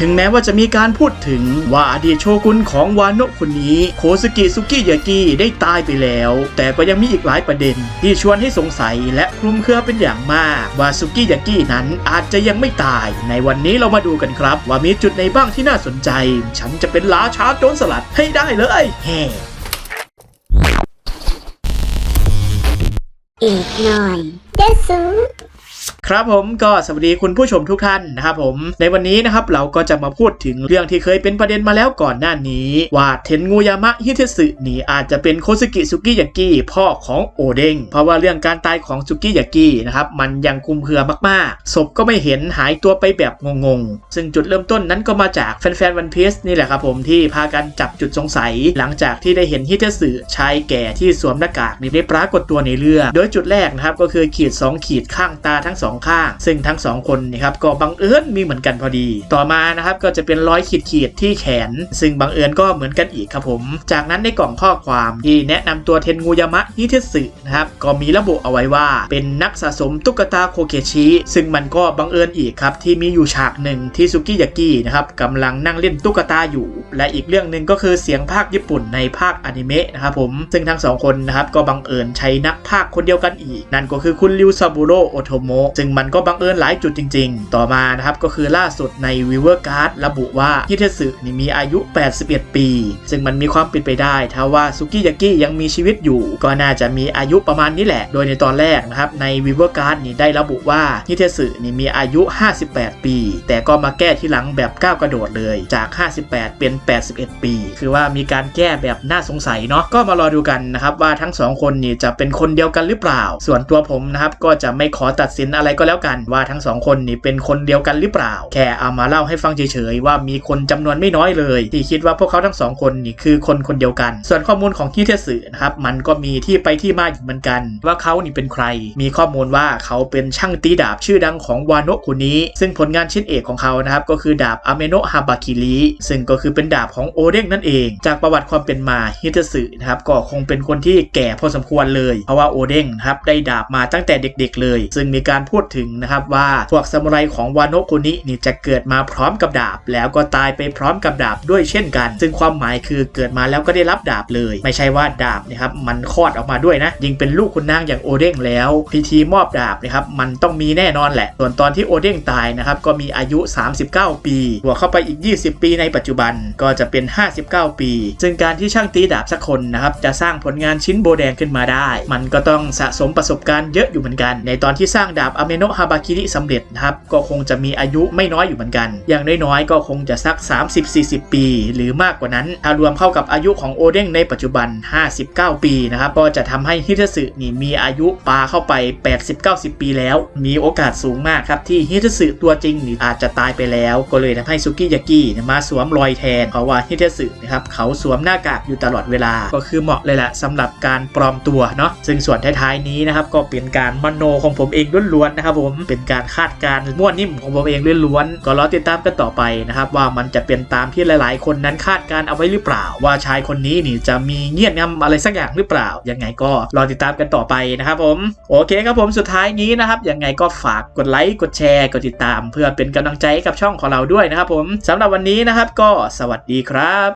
ถึงแม้ว่าจะมีการพูดถึงว่าอดีตโชกุนของวานโนะคนนี้โคสกิสุกิยากิได้ตายไปแล้ว แต่ก็ยังมีอีกหลายประเด็น ที่ชวนให้สงสัยและคลุมเครือเป็นอย่างมากว่าสุกิยากินั้นอาจจะยังไม่ตาย ในวันนี้เรามาดูกันครับ ว่ามีจุดในบ้างที่น่าสนใจ ฉันจะเป็นราชาโจรสลัดให้ได้เลยแฮ่อีกหน่อยเดซู ครับผมก็สวัสดีคุณผู้ชมทุกท่านนะครับผมในวันนี้นะครับเราก็จะมาพูดถึงเรื่องที่เคยเป็นประเด็นมาแล้วก่อนหน้านี้ ว่าเทนงูยามะฮิเทสึนี่อาจจะเป็นโคซึกิสุกิยากิพ่อของโอเด้งเพราะว่าเรื่องการตายของสุกิยากินะครับมันยังคุมเครือมากๆศพก็ไม่เห็นหายตัวไปแบบงงๆ ซึ่งจุดเริ่มต้นนั้นก็มาจากแฟนๆวันพีซนี่แหละครับผมที่พากันจับจุดสงสัย หลังจากที่ได้เห็นฮิเทสึชายแก่ที่สวมหน้ากากนี่ได้ปรากฏตัวในเรื่อง โดยจุดแรกนะครับก็คือขีด 2 ขีดข้างตาทั้งสองข้าง ซึ่งทั้งสองคนนะครับก็บังเอิญมีเหมือนกันพอดี ต่อมานะครับก็จะเป็นรอยขีดขีดที่แขน ซึ่งบังเอิญก็เหมือนกันอีกครับผม จากนั้นในกล่องข้อความที่แนะนำตัวเทนงูยามะฮิเทสึนะครับก็มีระบุเอาไว้ว่า เป็นนักสะสมตุ๊กตาโคเกชิซึ่งมันก็บังเอิญอีกครับที่มีอยู่ฉากหนึ่งที่ซุกิยากินะครับกำลังนั่งเล่นตุ๊กตาอยู่ และอีกเรื่องหนึ่งก็คือเสียงภาคญี่ปุ่นในภาคอนิเมะนะครับผมซึ่งทั้งสองคนนะครับก็บังเอิญใช้นักภาคคนเดียวกันอีก นั่นก็คือคุณริวซาบุโรโอโทโมะซึ่งมันก็บังเอิญหลายจุดจริง ๆ ต่อมานะครับก็คือล่าสุดในวิเวอร์การ์ดระบุว่าฮิเทสึนี่มีอายุ 81 ปี ซึ่งมันมีความเป็นไปได้ถ้าว่าซุกิยากิยังมีชีวิตอยู่ ก็น่าจะมีอายุประมาณนี้แหละ โดยในตอนแรกนะครับในวิเวอร์การ์ดนี่ได้ระบุว่าฮิเทสึนี่มีอายุ 58 ปี แต่ก็มาแก้ที่หลังแบบก้าวกระโดดเลยจาก 58 เป็น 81 ปี คือว่ามีการแก้แบบน่าสงสัยเนาะก็มารอดูกันนะครับว่าทั้งสองคนนี่จะเป็นคนเดียวกันหรือเปล่า ส่วนตัวผมนะครับก็จะไม่ขอตัดสินอะไรก็แล้วกันว่าทั้งสองคนนี่เป็นคนเดียวกันหรือเปล่า แค่เอามาเล่าให้ฟังเฉยๆว่ามีคนจำนวนไม่น้อยเลย ที่คิดว่าพวกเขาทั้งสองคนนี่คือคนคนเดียวกัน ส่วนข้อมูลของคิเทสึนะครับมันก็มีที่ไปที่มาอยู่เหมือนกัน ว่าเขานี่เป็นใคร มีข้อมูลว่าเขาเป็นช่างตีดาบชื่อดังของวานโนะคนนี้ ซึ่งผลงานชิ้นเอกของเขานะครับก็คือดาบอเมโนะฮาบาคิริซึ่งก็คือเป็นดาบของโอเด้งนั่นเอง จากประวัติความเป็นมาฮิเทสึนะครับก็คงเป็นคนที่แก่พอสมควรเลย เพราะว่าโอเด้งครับได้ดาบมาตั้งแต่เด็กๆเลย ซึ่งมีการพูดถึงนะครับว่าพวกซามูไรของวานโนคนนี้นี่จะเกิดมาพร้อมกับดาบ แล้วก็ตายไปพร้อมกับดาบด้วยเช่นกัน ซึ่งความหมายคือเกิดมาแล้วก็ได้รับดาบเลย ไม่ใช่ว่าดาบนะครับมันคลอดออกมาด้วยนะยิงเป็นลูกคุณนางอย่างโอเด้งแล้ว พิธีมอบดาบนะครับมันต้องมีแน่นอนแหละ ส่วนตอนที่โอเด้งตายนะครับก็มีอายุ 39 ปีบวกเข้าไปอีก 20 ปีในปัจจุบันก็จะเป็น 59 ปี ซึ่งการที่ช่างตีดาบสักคนนะครับจะสร้างผลงานชิ้นโบแดงขึ้นมาได้ มันก็ต้องสะสมประสบการณ์เยอะอยู่เหมือนกัน ในตอนที่สร้างดาบอเมโนะฮาบาคิริสำเร็จนะครับก็คงจะมีอายุไม่น้อยอยู่เหมือนกัน อย่างน้อยๆ ก็คงจะสัก 30-40 ปี หรือมากกว่านั้นถ้ารวมเข้ากับอายุของโอเด้งในปัจจุบัน 59 ปีนะครับก็จะทำให้ฮิเทสึนี่มีอายุปาเข้าไป 80-90 ปีแล้ว มีโอกาสสูงมากครับที่ฮิเทสึตัวจริงนี่อาจจะตายไปแล้ว ก็เลยทำให้ซุกิยากิมาสวมรอยแทนเพราะว่าฮิเทสึนะครับเขาสวมหน้ากากอยู่ตลอดเวลาก็คือเหมาะเลยแหละสำหรับการปลอมตัวเนาะซึ่งส่วนท้ายๆนี้นะครับก็เป็นการมโนของผมเองล้วนๆนะครับผมเป็นการคาดการณ์มั่วนิ่มของผมเองล้วนๆก็รอติดตามกันต่อไปนะครับว่ามันจะเป็นตามที่หลายๆ คนนั้นคาดการเอาไว้หรือเปล่า ว่าชายคนนี้นี่จะมีเงียบงำอะไรสักอย่างหรือเปล่า ยังไงก็รอติดตามกันต่อไปนะครับผมโอเคครับผมสุดท้ายนี้นะครับยังไงก็ฝากกดไลค์กดแชร์กดติดตาม เพื่อเป็นกำลังใจให้กับช่องของเราด้วยนะครับผมสำหรับวันนี้นะครับก็สวัสดีครับ